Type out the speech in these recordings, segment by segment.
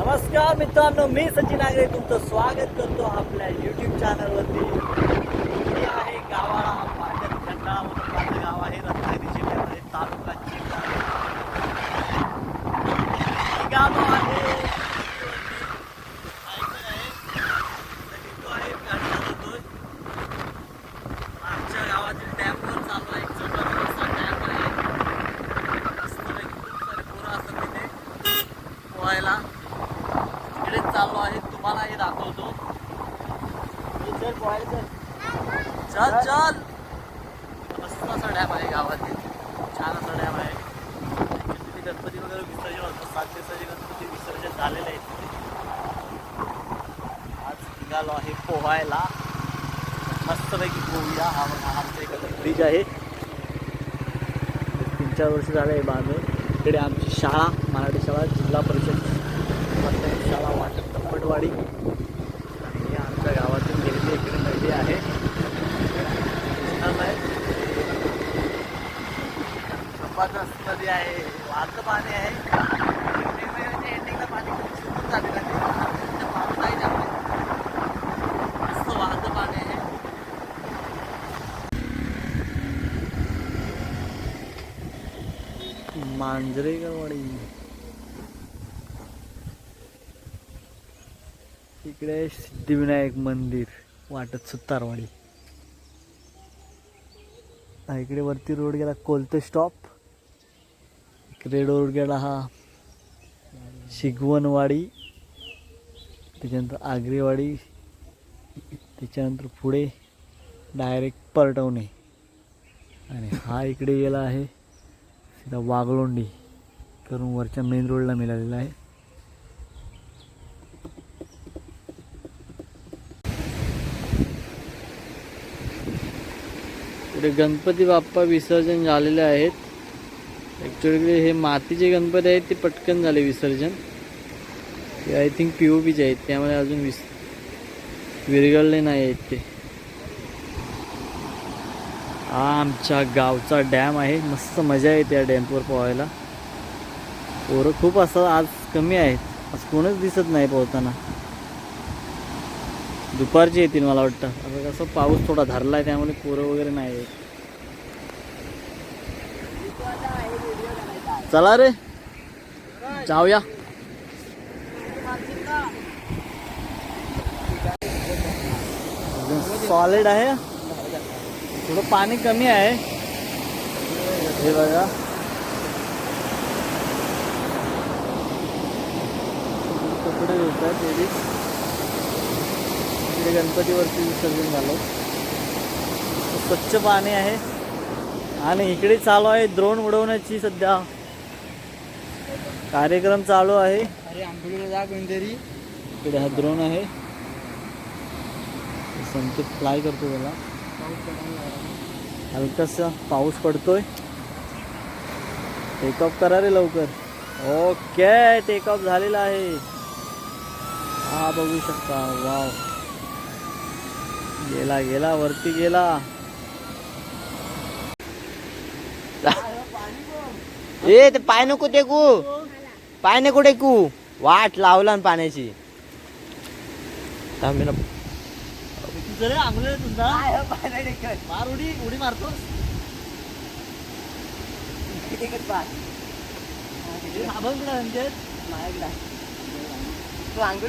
नमस्कार मित्रांनो मी सचिन आगरे. तुमचं स्वागत करतो आपल्या युट्यूब चॅनलवरती आहे गावाला पाटण खंडाळामधून माझं गाव आहे रत्नागिरी जिल्ह्यामध्ये तालुका जिल्हा हे गाव आहे ऐकलं आहे? नदी तो आहे, गाडीला जातोय. आमच्या गावातील डॅमवर चालू आहे एक जबरदस्त डॅम आहे मस्तपैकी खूप सारे पोरं असतात तिथे पोहायला तिकडेच चाललो आहे तुम्हालाही दाखवतो हे चल चल. मस्त असा डॅम आहे गावातील. छान असा डॅम आहे. तिथे गणपती वगैरे विसर्जन होतं. सात दिवसाचे गणपती विसर्जन झालेले आहेत तिथे. आज निघालो आहे पोहायला. मस्तपैकी पोहूया. हा बघा आमच्या इकडे ब्रिज आहे. तीन चार वर्ष झाले आहे बांधून. इकडे आमची शाळा मराठी शाळा जिल्हा परिषद. शाळा वाटप तप्पटवाडी गावातून गेलेली इकडे नदी आहे. जबरदस्त नदी आहे वाहतं पाणी आहे. एंडिंगला एंडिंगला पाणी झालेलं आहे. तिथे पाऊस नाही त्यामुळे मस्त वाहतं पाणी आहे. मांजरेगरवाडी इकडे सिद्धिविनायक मंदिर वाटत सुतारवाडी. हा इकडे वरती रोड गेला कोलते स्टॉप. इकडे रोड गेला हा शिगवणवाडी त्याच्यानंतर आगरेवाडी त्याच्यानंतर पुढे डायरेक्ट परटवणे. आणि हा इकडे गेला आहे सीधा वाघलोंडी करून वरच्या मेन रोडला मिळालेला आहे. इकडे गणपती बाप्पा विसर्जन झालेले आहेत. ॲक्च्युली हे मातीचे गणपती आहेत ते पटकन झाले विसर्जन. ते आय थिंक पी ओ पीचे आहेत त्यामुळे अजून विस विरघळले नाही आहेत ते. हा आमच्या गावचा डॅम आहे मस्त मजा येते या डॅमवर पोहायला. पोरं खूप असं आज कमी आहेत आज कोणच दिसत नाही पोहताना. दुपारची येतील मला वाटतं. आता कसं पाऊस थोडा धरला आहे त्यामुळे पोरं वगैरे नाही आहे चला रे. जाऊया. सॉलिड आहे. थोडं पाणी कमी आहे. हे बघा. कपडे धुतात लेडीज इकडे गणपतीवरती विसर्जन झालं. स्वच्छ पाणी आहे. आणि इकडे चालू आहे द्रोण उडवण्याची सध्या. कार्यक्रम चालू आहे. इकडे हा द्रोण आहे. संकेत फ्लाय करतो त्याला. हलकासा पाऊस पडतोय. टेकऑफ करा रे लवकर. ओके टेकऑफ झालेला आहे. हा बघू शकता. वाव गेला गेला वरती गेला. ए ते पाय नको टेकू. पाय नको टेकू. वाट लावला ना पाण्याची. थांब ना मार उडी म्हणजे तू आंघोळ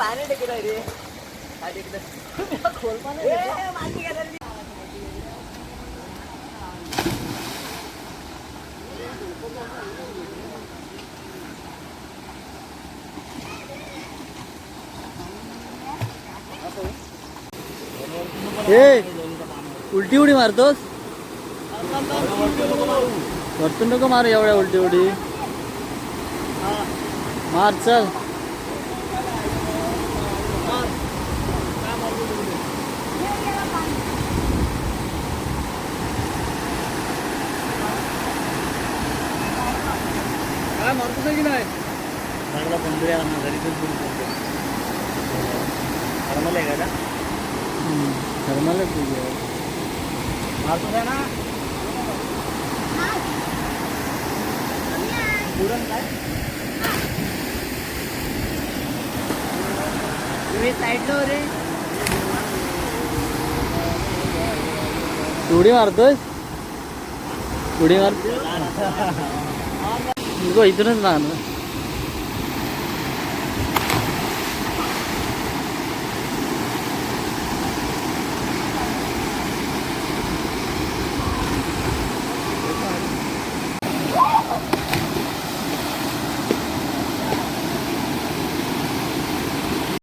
पाणी टेकत रे. खोल पाणी ए उलटी उडी मारतोस? वरतून नको मार एवढ्या उलटी उडी. मार चल. मारतोस की नाही? लागला बंधुऱ्या घरी पण थर्मल आहे का थर्मलच तुझे. मारतो काय ना? पुरण काय? तुम्ही साईडलो रे. उडी मारतोय उडी 이거 이들은 나는